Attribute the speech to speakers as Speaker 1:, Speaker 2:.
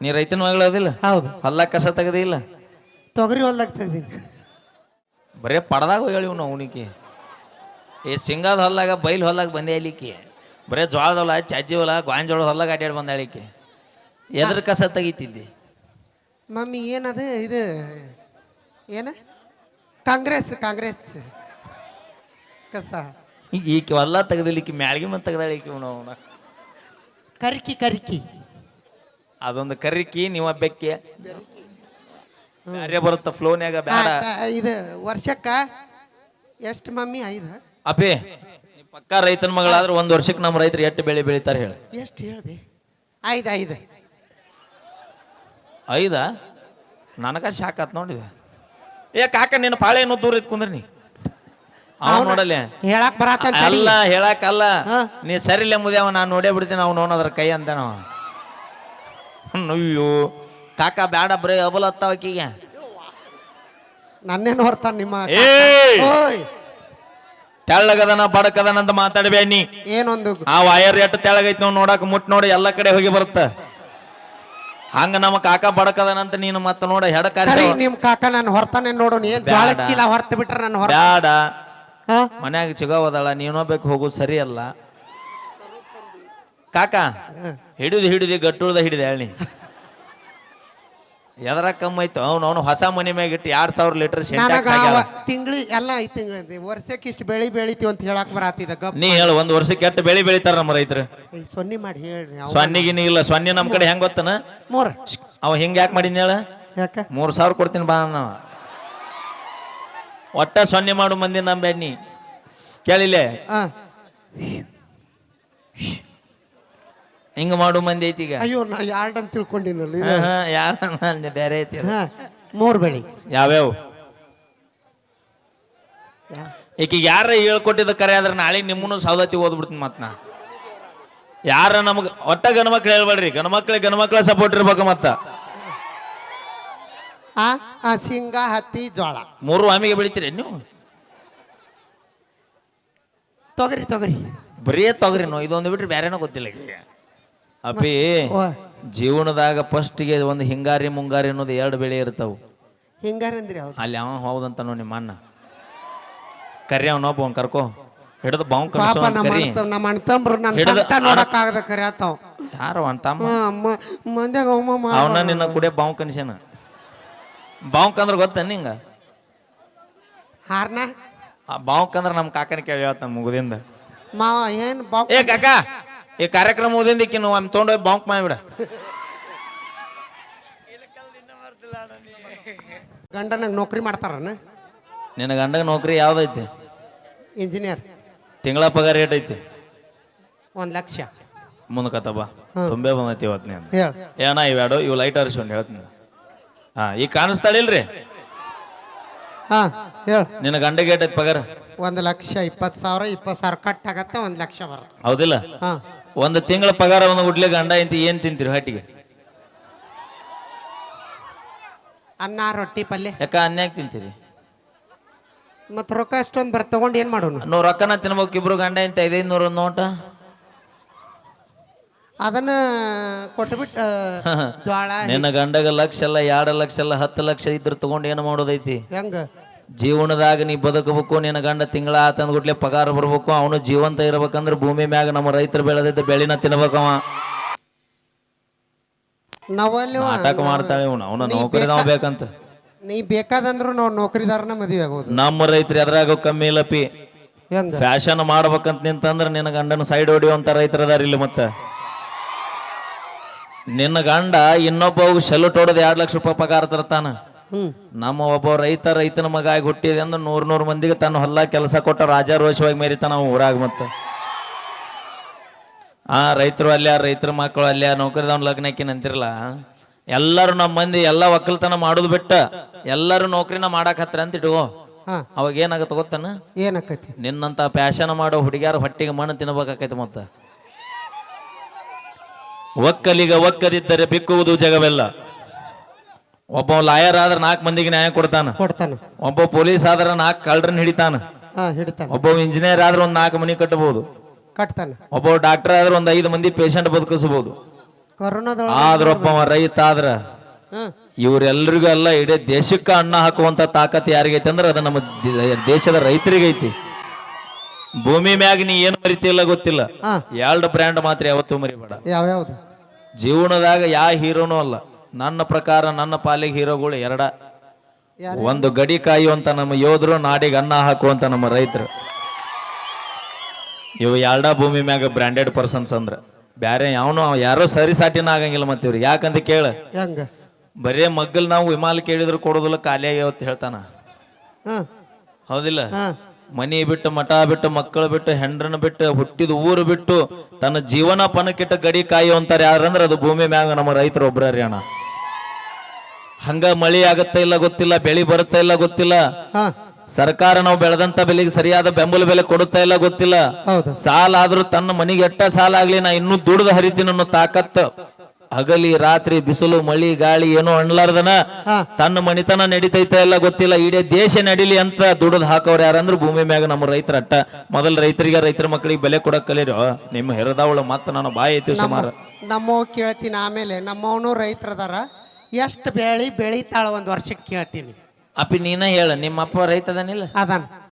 Speaker 1: ನೀ ರೈತನ ಮಗಳದಿಲ್ಲ
Speaker 2: ಹೌದು.
Speaker 1: ಹಲ್ಲ ಕಸ ತೆಗದಿಲ್ಲ
Speaker 2: ತೊಗರಿ ಹೊಲ್ದಾಗ ತೆಗ್ದೀನಿ.
Speaker 1: ಬರೇ ಪಡ್ದಾಗ ಹೇಳಿವ್ ನಾವು ಅವನಿಗೆ ಏ ಸಿಂಗಾದ ಹೊಲ್ದಾಗ ಬೈಲ್ ಹೊಲ್ದಾಗ ಬಂದೆ ಅಲ್ಲಿಕ್ಕೆ ಬರೇ ಜೋಳದ ಹೊಲ ಚಜ್ಜಿ ಹೊಲ ಗಾಂಜೋಳ ಹೊಲ್ದಾಗ ಅಡ್ಯಾಡ್ ಬಂದ ಅಳಿಕೆ ಎದ್ರ ಕಸ ತೆಗಿತಿದ್ದಿ?
Speaker 2: ಮಮ್ಮಿ ಏನದು ಇದು ಏನ? ಕಾಂಗ್ರೆಸ್ ಕಾಂಗ್ರೆಸ್ ಕಸ.
Speaker 1: ಈಗ ಈಕೆ ಹೊಲ್ಲ ತೆಗ್ದಿಲ್ಲಿಕ್ಕೆ ಮ್ಯಾಳ್ಗಿ ಮತ್ತೆ ತೆಗ್ದಾಳಿಕೆ ನಾವು
Speaker 2: ಕರಿಕಿ ಕರಿಕಿ.
Speaker 1: ಅದೊಂದು ಕರಿಕಿ ನೀವ ಬೆಕ್ಕಿ ಬೇರೆ ಬರುತ್ತ ಫ್ಲೋನ್ಯಾಗ
Speaker 2: ಬೇಡ ಇದು ವರ್ಷಕ್ಕ ಎಷ್ಟು ಮಮ್ಮಿ? ಐದು.
Speaker 1: ಅಪಿ ನೀ ಪಕ್ಕಾ ರೈತನ ಮಗಳಾದ್ರೆ ಒಂದ್ ವರ್ಷಕ್ಕೆ ನಮ್ಮ ರೈತರು ಎಷ್ಟು ಬೆಳೆ ಬೆಳಿತಾರೆ ಹೇಳಿ.
Speaker 2: ಎಷ್ಟು ಹೇಳ್ದೆ? ಐದು ಐದು.
Speaker 1: ಐದ? ನನಗ ಶಾಕ್ ಆತ್ ನೋಡಿದೆ ಏ ಕಾಕ ನಿನ್ನ ಪಾಳೆ ಏನೋ ದೂರ ಇದ್ ಕುಂದ್ರಿ ನೀ. ಅವ ನೋಡಲ್ಲ.
Speaker 2: ಹೇಳಕ್ ಬರತ್ತ
Speaker 1: ಅಲ್ಲ ಹೇಳಕ್ಕಲ್ಲ.
Speaker 2: ಅಲ್ಲ
Speaker 1: ನೀ ಸರಿಲ್ಲ ಮುದ್ಯಾವ ನಾನು ನೋಡೇ ಬಿಡ್ತೀನಿ ಅವ್ನು ನೋಡೋದ್ರ ಕೈ ಅಂತ ನಾವು ಅಯ್ಯೋ. ಕಾಕ ಬ್ಯಾಡ ಬ್ರೇ ಅಬಲ ಹತ್ತಾವ ಆಕಿಗೆ.
Speaker 2: ನನ್ನೇನು ಹೊರ್ತಾನ ನಿಮ್ಮ! ಓಯ್!
Speaker 1: ತೆಳ್ಳಗದನ ಬಡಕದನ ಅಂತ ಮಾತಾಡ್ಬೇಡ ನೀ.
Speaker 2: ಏನೊಂದು
Speaker 1: ಆ ವಯರ್ ಎಟ್ಟು ತೆಳಗೈತಿ ನಾವು ನೋಡಕ್ ಮುಟ್ ನೋಡಿ ಎಲ್ಲ ಕಡೆ ಹೋಗಿ ಬರುತ್ತ. ಹಂಗ ನಮ್ಮ ಕಾಕ ಬಡಕದನಂತ ನೀನು ಮತ್ತ ನೋಡ ಹೆಡ
Speaker 2: ಕರಿ
Speaker 1: ಕಾರ್ಯ
Speaker 2: ನಿಮ್ ಕಾಕ ನಾನು ಹೊರ್ತಾನೆ ನೋಡೋಣ ಏನ್
Speaker 1: ಬ್ಯಾಡ.
Speaker 2: ಚೀಲ ಹೊರ್ತ ಬಿಟ್ರ ನಾನು ಹೊರ
Speaker 1: ಬ್ಯಾಡ? ಮನ್ಯಾಗ ಚಿಗೋದಳ ನೀನೋಬೇಕು ಹೋಗು ಸರಿ ಅಲ್ಲ. ಕಾಕ ಹಿಡಿದು ಹಿಡಿದು ಗಟ್ಟುಳ್ದ ಹಿಡಿದೆ ಹೇಳಿ ಎದರ ಕಮ್ಮಿ ಆಯ್ತು ಅವ್ನು ಅವನು ಹೊಸ ಮನೆ ಮ್ಯಾಗ ಇಟ್ಟು ಎರಡ್ ಸಾವಿರ ಲೀಟರ್
Speaker 2: ನನಗ ತಿಂಗ್ಳಿ ಎಲ್ಲ ಐದು ತಿಂಗಳ ವರ್ಷಕ್ಕೆ ಇಷ್ಟು ಬೆಳಿ ಬೆಳಿತೀವಿ ಅಂತ ಹೇಳಕ್ ಬರತ್ತಿದ ಗಪ್
Speaker 1: ನೀ ಹೇಳು ಒಂದ್ ವರ್ಷಕ್ಕೆ ಎಷ್ಟು ಬೆಳಿ ಬೆಳಿತಾರ ನಮ್ಮ ರೈತರು?
Speaker 2: ಸೊನ್ನೆ ಮಾಡಿ ಹೇಳ್ರಿ. ಸೊನ್ನೆಗಿನ
Speaker 1: ಸೊನ್ನಿಗಿನಿ ಇಲ್ಲ ಸೊನ್ನೆ ನಮ್ ಕಡೆ ಹೆಂಗ್ ಗೊತ್ತನ?
Speaker 2: ಮೂರ.
Speaker 1: ಅವ ಹಿಂಗ ಯಾಕೆ ಮಾಡಿದ್ನ ಹೇಳ?
Speaker 2: ಯಾಕ?
Speaker 1: ಮೂರ್ ಸಾವಿರ ಕೊಡ್ತೀನಿ ಬಾ ನಾವ ಒಟ್ಟ ಸೊನ್ನೆ ಮಾಡು ಮಂದಿ ನಮ್ಮ ಬೆನ್ನಿ ಕೇಳಿಲೆ?
Speaker 2: ಆ,
Speaker 1: ಹಿಂಗ ಮಾಡು ಮಂದಿ ಐತಿ ಈಗ.
Speaker 2: ಅಯ್ಯೋ ನಾ ಯಾರ್ಡ್ ಅಂತ ತಿಳ್ಕೊಂಡಿನಲ್ಲ ಇದು.
Speaker 1: ಯಾರ ಬೇರೆ ಐತಿ ಅದು.
Speaker 2: ಹಾ ಮೂರ್ ಬೆಳಿ.
Speaker 1: ಯಾವ್ಯಾವ? ಈಕಿಗೆ ಯಾರ ಹೇಳ್ಕೊಟ್ಟಿದ್ದ ಕರೆ ಆದ್ರೆ ನಾಳೆ ನಿಮ್ಮನ್ನು ಸವದತ್ತಿ ಓದ್ಬಿಡ್ತೀನಿ ಮತ್ ನಾ. ಯಾರ ನಮಗ್ ಒಟ್ಟ ಗಣಮಕ್ಳು ಹೇಳ್ಬೇಡ್ರಿ. ಗಣಮಕ್ಳಿಗೆ ಗಣಮಕ್ಳ ಸಪೋರ್ಟ್ ಇರ್ಬೇಕು ಮತ್ತ.
Speaker 2: ಆ ಆ ಶೇಂಗಾ ಹತ್ತಿ ಜೋಳ
Speaker 1: ಮೂರು ಆಮಿಗೆ ಬೆಳಿತೀರಿ ನೀವು?
Speaker 2: ತೊಗರಿ ತೊಗರಿ.
Speaker 1: ಬರೀ ತೊಗರಿ ನೋ ಇದೊಂದು ಬಿಟ್ರೆ ಬೇರೆನೋ ಗೊತ್ತಿಲ್ಲ ಈಕಿಗೆ. ಅಪ್ಪಿ ಜೀವನದಾಗ ಫಸ್ಟ್ಗೆ ಒಂದು ಹಿಂಗಾರಿ ಮುಂಗಾರಿ ಅನ್ನೋದು ಎರಡು ಬೆಳೆ ಇರ್ತಾವು.
Speaker 2: ಹಿಂಗಾರಂದ್ರಿ ಹೌದು
Speaker 1: ಅಲ್ಲಿ ಅವ ಹೌದಂತ ನೋಡಿ ನಿಮ್ಮ ಅಣ್ಣ ಕರಿ ಅವನೊಬ್ಬ ಅವ್ನು ಕರ್ಕೋ. ಹಿಡಿದು ಬಾವು
Speaker 2: ಪಾಪ
Speaker 1: ಕನ್ಸೋ
Speaker 2: ನಮ್ಮ
Speaker 1: ಕರಿ.
Speaker 2: ಅಣ್ಣ ನಮ್ಮ ಅಣ್ತಂಬ್ರು ನನ್ನ
Speaker 1: ಹಿಡ್ದು
Speaker 2: ಸಂಕಟ ನೋಡಕ್ ಆಗದ ಕರೆ ಆತಾವ.
Speaker 1: ಯಾರು ಅಂತಮ್ಮ
Speaker 2: ಮಂದ್ಯಾಗ ಮಾಡ
Speaker 1: ಅವನ ನಿನ್ನ ಕುಡಿಯ ಬಾವು ಕನ್ಸ್ಯಾನ. ಬಾವು ಕಂದ್ರೆ ಗೊತ್ತ ನಿಂಗ?
Speaker 2: ಹಾರ್ನ?
Speaker 1: ಆ ಬಾವುಕ್ ಅಂದ್ರೆ ನಮ್ಮ ಕಾಕನ ಕೇಳಿ ಹೇಳ್ತಾನ ಮುಗುದಿಂದ.
Speaker 2: ಮಾವ ಏನ್ ಬಾವ್
Speaker 1: ಏ ಕಾಕ ಈ ಕಾರ್ಯಕ್ರಮ ಮುಗಿದಿಂದ ಒಂದು ನಾವು ಆಮೇಲೆ ತೊಗೊಂಡೋಗಿ ಬಾಂಕ್ ಮಾಡಿಬಿಡ.
Speaker 2: ಗಂಡನಾಗ ನೌಕರಿ ಮಾಡ್ತಾರನ?
Speaker 1: ನಿನ್ನ ಗಂಡಗ ನೌಕರಿ ಯಾವ್ದೈತಿ?
Speaker 2: ಇಂಜಿನಿಯರ್
Speaker 1: ತಿಂಗಳ ಪಗಾರ ರೇಟ್ ಐತಿ
Speaker 2: ಒಂದ್ ಲಕ್ಷ.
Speaker 1: ಮುಂದಕತ್ತ ಬಾ. ತುಂಬೇ ಬಂದೈತಿ ಇವತ್ತು ನೀನು.
Speaker 2: ಹೇಳ.
Speaker 1: ಏನ ಇವ್ಯಾಡು ಇವು ಲೈಟ್ ಹರಿಸ್ಕೊಂಡು ಹೇಳ್ತೀನಿ ಹಾ ಈಗ ಕಾಣಿಸ್ತಾಳಿಲ್ರಿ
Speaker 2: ಹಾ ಹೇಳ.
Speaker 1: ನಿನ್ನ ಗಂಡಗೆ ಗೇಟ್ ಐತಿ ಪಗಾರ?
Speaker 2: ಒಂದ್ ಲಕ್ಷ ಇಪ್ಪತ್ ಸಾವಿರ ಇಪ್ಪತ್ ಸಾವಿರ ಕಟ್ ಆಗತ್ತೆ ಒಂದ್ ಲಕ್ಷ ಬರ
Speaker 1: ಹೌದಿಲ್ಲ?
Speaker 2: ಹಾ.
Speaker 1: ಒಂದು ತಿಂಗಳ ಪಗಾರವನ್ನು ಒಂದು ಗುಡ್ಲೆ ಗಂಡ ಇಂತ ಏನ್ ತಿಂತೀರಿ ಹಟ್ಟಿಗೆ?
Speaker 2: ಅನ್ನ ರೊಟ್ಟಿ ಪಲ್ಯ.
Speaker 1: ಯಾಕ ಅನ್ಯಾಗ ತಿಂತೀರಿ?
Speaker 2: ಮತ್ ರೊಕ್ಕ ಅಷ್ಟೊಂದು ಬರ್ ತಗೊಂಡ್ ಏನ್ ಮಾಡೋಣ
Speaker 1: ನೋ ರೊಕ್ಕನ ತಿನ್ಬೇಕು ಇಬ್ರು ಗಂಡ ಇಂತ ಐದೈದು ನೂರು ನೋಟ?
Speaker 2: ಅದನ್ನ ಕೊಟ್ಬಿಟ್ಟು ಜ್ವಾಳ
Speaker 1: ನಿನ್ನ ಗಂಡಗ ಲಕ್ಷ ಎಲ್ಲ ಎರಡು ಲಕ್ಷ ಎಲ್ಲ ಹತ್ತು ಲಕ್ಷ ಇದ್ರ ತಗೊಂಡು ಏನು ಮಾಡೋದೈತಿ?
Speaker 2: ಹೆಂಗ?
Speaker 1: ಜೀವನದಾಗ ನೀ ಬದುಕಬೇಕು ನಿನ್ನ ಗಂಡ ತಿಂಗಳ ಆತಂದ ಗುಟ್ಲೆ ಪಗಾರ ಬರ್ಬೇಕು ಅವನು ಜೀವಂತ ಇರ್ಬೇಕಂದ್ರೆ ಭೂಮಿ ಮ್ಯಾಗ ನಮ್ಮ ರೈತರು ಬೆಳೆದಿದ್ದ ಬೆಳಿನ ತಿನ್ಬೇಕವ.
Speaker 2: ನಾವಲ್ಲಿ
Speaker 1: ನಾಟಕ ಮಾಡ್ತಾಳೆ ಇವನು ಅವನ ನೌಕರಿ ನಾವು ಬೇಕಂತ.
Speaker 2: ನೀ ಬೇಕಾದಂದ್ರು ನಾವು ನೌಕರಿದಾರನ ಮದುವೆ ಆಗೋದು.
Speaker 1: ನಮ್ಮ ರೈತರು ಅದ್ರಾಗ ಕಮ್ಮಿ ಇಲ್ಲಪಿ
Speaker 2: ಹೆಂಗ?
Speaker 1: ಫ್ಯಾಷನ್ ಮಾಡ್ಬೇಕಂತ ನಿಂತಂದ್ರ ನಿನ್ನ ಗಂಡನ ಸೈಡ್ ಹೊಡಿಯುವಂತ ರೈತರ ಅದಾರ ಇಲ್ಲಿ ಮತ್ತೆ. ನಿನ್ನ ಗಂಡ ಇನ್ನೊಬ್ಬ ಸೆಲ್ಟ್ ಹೊಡೆದು ಎರಡು ಲಕ್ಷ ರೂಪಾಯಿ ಪಗಾರ ತರ್ತಾನ. ನಮ್ಮ ಒಬ್ಬ ರೈತ ರೈತನ ಮಗ ಆಗಿ ಹುಟ್ಟಿದೆ ಅಂದ್ರೆ ನೂರ್ ನೂರ್ ಮಂದಿಗೆ ತನ್ನ ಹೊಲ ಕೆಲಸ ಕೊಟ್ಟ ರಾಜಾರೋಷವಾಗಿ ಮೇರಿತ ನಾವು ಊರಾಗ ಮತ್ತೆ. ಆ ರೈತರು ಅಲ್ಲೇ ರೈತರ ಮಕ್ಕಳು ಅಲ್ಲೇ ನೌಕರಿದವ್ನ ಲಗ್ನಕ್ಕಿನ ಅಂತಿರಲ್ಲ? ಎಲ್ಲರೂ ನಮ್ಮ ಮಂದಿ ಎಲ್ಲ ಒಕ್ಕಲ್ತನ ಮಾಡೋದು ಬಿಟ್ಟ ಎಲ್ಲರೂ ನೌಕರಿನ ಮಾಡಕ್ ಹತ್ರ ಅಂತ
Speaker 2: ಹಾ.
Speaker 1: ಅವಾಗ ಏನಾಗತ್ತ ಗೊತ್ತಾನ?
Speaker 2: ಏನಕ್ಕತಿ
Speaker 1: ನಿನ್ನಂತ ಪ್ಯಾಶನ್ ಮಾಡೋ ಹುಡುಗಿಯಾರ ಹೊಟ್ಟಿಗೆ ಮಣ್ಣು ತಿನ್ಬೇಕಾಕೈತಿ ಮತ್ತ. ಒಕ್ಕಲಿಗ ಒಕ್ಕದಿದ್ದರೆ ಬಿಕ್ಕುವುದು ಜಗವೆಲ್ಲ. ಒಬ್ಬ ಲಾಯರ್ ಆದ್ರೆ ನಾಲ್ಕು ಮಂದಿಗೆ ನ್ಯಾಯ ಕೊಡ್ತಾನ.
Speaker 2: ಕೊಡ್ತಾನ.
Speaker 1: ಒಬ್ಬ ಪೊಲೀಸ್ ಆದ್ರೆ ನಾಲ್ಕು ಕಳ್ಳರನ್ನ ಹಿಡಿತಾನ.
Speaker 2: ಹಾ ಹಿಡಿತಾನ.
Speaker 1: ಒಬ್ಬ ಇಂಜಿನಿಯರ್ ಆದ್ರೆ ಒಂದ್ ನಾಲ್ಕು ಮನಿ ಕಟ್ಟಬಹುದು
Speaker 2: ಕಟ್ತಾನ.
Speaker 1: ಒಬ್ಬ ಡಾಕ್ಟರ್ ಆದ್ರೆ ಒಂದ್ ಐದು ಮಂದಿ ಪೇಷಂಟ್ ಬದುಕಿಸಬಹುದು
Speaker 2: ಕೊರೋನಾದೊಳಗ
Speaker 1: ಆದ್ರೊಬ್ಬ ಅವ ರೈತ ಆದ್ರ ಇವ್ರೆಲ್ಲರಿಗೂ ಅಲ್ಲ ಇಡೀ ದೇಶಕ್ಕೆ ಅನ್ನ ಹಾಕುವಂತ ತಾಕತ್ ಯಾರಿಗೈತಿ ಅಂದ್ರೆ ಅದು ನಮ್ಮ ದೇ- ದೇಶದ ರೈತರಿಗೈತಿ. ಭೂಮಿ ಮ್ಯಾಗ ನೀ ಏನು ಮರಿತಿಲ್ಲ ಗೊತ್ತಿಲ್ಲ.
Speaker 2: ಹಾ.
Speaker 1: ಎರಡು ಬ್ರ್ಯಾಂಡ್ ಮಾತ್ರ ಯಾವತ್ತೂ ಮರಿಬೇಡ.
Speaker 2: ಯಾವ್ಯಾವ್ದು?
Speaker 1: ಜೀವನದಾಗ ಯಾವ ಹೀರೋನೂ ಅಲ್ಲ. ನನ್ನ ಪ್ರಕಾರ ನನ್ನ ಪಾಲಿಗೆ ಹೀರೋಗಳು ಎರಡ. ಒಂದು ಗಡಿ ಕಾಯುವಂತ ನಮ್ಮ ಯೋಧರು ನಾಡಿಗೆ ಅನ್ನ ಹಾಕುವಂತ ನಮ್ಮ ರೈತರು. ಇವು ಎರಡ ಭೂಮಿ ಮ್ಯಾಗ ಬ್ರ್ಯಾಂಡೆಡ್ ಪರ್ಸನ್ಸ್ ಅಂದ್ರ? ಬ್ಯಾರೆ ಯಾವನು ಯಾರೋ ಸರಿಸಾಟಿನ ಆಗಂಗಿಲ್ಲ ಮತ್ತೆ ಇವ್ರು. ಯಾಕಂತ ಕೇಳ? ಬರೇ ಮಗ್ಗಲ್ ನಾವು ವಿಮಾಲ ಕೇಳಿದ್ರು ಕೊಡೋದಿಲ್ಲ ಖಾಲಿ ಆಗ್ಯಾವತ್ ಹೇಳ್ತಾನ. ಹೌದಿಲ್ಲ? ಮನಿ ಬಿಟ್ಟು ಮಠ ಬಿಟ್ಟು ಮಕ್ಕಳು ಬಿಟ್ಟು ಹೆಂಡ್ರನ್ನ ಬಿಟ್ಟು ಹುಟ್ಟಿದ ಊರು ಬಿಟ್ಟು ತನ್ನ ಜೀವನ ಪಣಕ್ಕಿಟ್ಟ ಗಡಿ ಕಾಯುವಂತಾರ ಯಾರಂದ್ರೆ ಅದು ಭೂಮಿ ಮ್ಯಾಗ ನಮ್ಮ ರೈತರು ಒಬ್ಬರ ಅಣ್ಣ. ಹಂಗ ಮಳಿ ಆಗತ್ತ ಇಲ್ಲ ಗೊತ್ತಿಲ್ಲ ಬೆಳಿ ಬರುತ್ತಾ ಇಲ್ಲ ಗೊತ್ತಿಲ್ಲ.
Speaker 2: ಹಾ.
Speaker 1: ಸರ್ಕಾರ ನಾವು ಬೆಳೆದಂತ ಬೆಲೆಗೆ ಸರಿಯಾದ ಬೆಂಬಲ ಬೆಲೆ ಕೊಡುತ್ತಾ ಇಲ್ಲ ಗೊತ್ತಿಲ್ಲ.
Speaker 2: ಹೌದು.
Speaker 1: ಸಾಲ ಆದ್ರೂ ತನ್ನ ಮನೆಗೆ ಎಟ್ಟ ಸಾಲ ಆಗ್ಲಿ ನಾ ಇನ್ನೂ ದುಡ್ದು ಹರಿತೀನಿ ಅನ್ನೋ ತಾಕತ್. ಹಗಲಿ ರಾತ್ರಿ ಬಿಸಿಲು ಮಳಿ ಗಾಳಿ ಏನೋ ಅಣ್ಲಾರ್ದನ
Speaker 2: ಹಾ.
Speaker 1: ತನ್ನ ಮನಿತನ ನಡೀತೈತ ಇಲ್ಲ ಗೊತ್ತಿಲ್ಲ. ಇಡೀ ದೇಶ ನಡಿಲಿ ಅಂತ ದುಡ್ದು ಹಾಕೋರು ಯಾರಂದ್ರ ಭೂಮಿ ಮ್ಯಾಗ ನಮ್ಮ ರೈತರ ಅಟ್ಟ. ಮೊದಲ ರೈತರಿಗೆ ರೈತರ ಮಕ್ಕಳಿಗೆ ಬೆಲೆ ಕೊಡಕ್ ಕಲೀರಿ. ನಿಮ್ಮ ಹೆರದವಳು ಮತ್ತ ನಾನು ಬಾಯಿ ಐತಿ ಸುಮಾರು.
Speaker 2: ನಮ್ಮವ್ ಕೇಳ್ತೀನಿ ಆಮೇಲೆ. ನಮ್ಮವನು ರೈತರದಾರ ಎಷ್ಟು ಬೆಳಿ ಬೆಳಿತಾಳ ಒಂದ್ ವರ್ಷಕ್ಕೆ ಕೇಳ್ತೀನಿ.
Speaker 1: ಅಪ್ಪಿ ನೀನ ಹೇಳ ನಿಮ್ಮ ಅಪ್ಪ ರೈತ ಅದಾನಿಲ್ಲ?
Speaker 2: ಅದಾನ.